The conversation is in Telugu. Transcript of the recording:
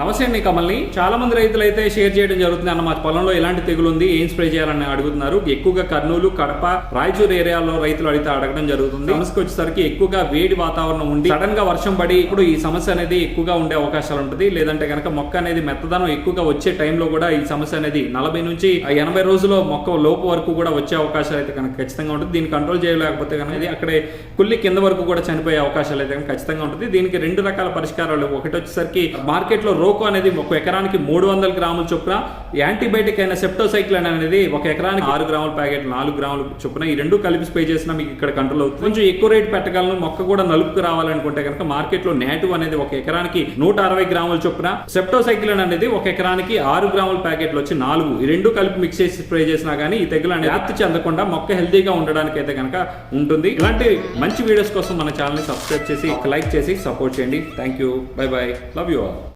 నమస్తే అండి కమల్ని. చాలా మంది రైతులు అయితే షేర్ చేయడం జరుగుతుంది అన్న మా పొలంలో ఎలాంటి తెగులు ఉంది ఏం స్ప్రే చేయాలని అడుగుతున్నారు. ఎక్కువగా కర్నూలు కడప రాయచూరు ఏరియాలో రైతులు అడిగితే అడగడం జరుగుతుంది. సమస్యకి వచ్చేసరికి ఎక్కువగా వేడి వాతావరణం ఉండి సడన్గా వర్షం పడి ఇప్పుడు ఈ సమస్య అనేది ఎక్కువగా ఉండే అవకాశాలు ఉంటుంది. లేదంటే కనుక మొక్క అనేది మెత్తదనం ఎక్కువగా వచ్చే టైంలో కూడా ఈ సమస్య అనేది నలభై నుంచి ఎనభై రోజుల్లో మొక్క లోపు వరకు కూడా వచ్చే అవకాశాలు అయితే కనుక ఖచ్చితంగా ఉంటుంది. దీన్ని కంట్రోల్ చేయలేకపోతే కనుక అక్కడే కుల్లి కింద వరకు కూడా చనిపోయే అవకాశాలు అయితే కనుక ఖచ్చితంగా ఉంటుంది. దీనికి రెండు రకాల పరిష్కారాలు. ఒకటి వచ్చేసరికి మార్కెట్లో రోకో అనేది ఒక ఎకరానికి మూడు వందల గ్రాముల చొప్పున యాంటీబయాటిక్ అయిన సెప్టోసైక్లిన్ అనేది ఒక ఎకరానికి ఆరు గ్రాముల ప్యాకెట్ నాలుగు గ్రాముల చొప్పున ఈ రెండు కలిపి స్ప్రే చేసినా మీకు ఇక్కడ కంట్రోల్ అవుతుంది. కొంచెం ఎక్కువ రేట్ పెట్టగలను. మొక్క కూడా నలుపుకు రావాలనుకుంటే కనుక మార్కెట్లో నేటివ్ అనేది ఒక ఎకరానికి నూట అరవై గ్రాముల చొప్పున సెప్టోసైక్లిన్ అనేది ఒక ఎకరానికి ఆరు గ్రాముల ప్యాకెట్లు వచ్చి నాలుగు. ఈ రెండు కలిపి మిక్స్ చేసి స్ప్రే చేసినా కానీ ఈ తెగులు అనేది వ్యాప్తి చెందకుండా మొక్క హెల్తీగా ఉండడానికి అయితే కనుక ఉంటుంది. ఇలాంటి మంచి వీడియోస్ కోసం మన ఛానల్ని సబ్స్క్రైబ్ చేసి లైక్ చేసి సపోర్ట్ చేయండి. Thank you bye bye love you all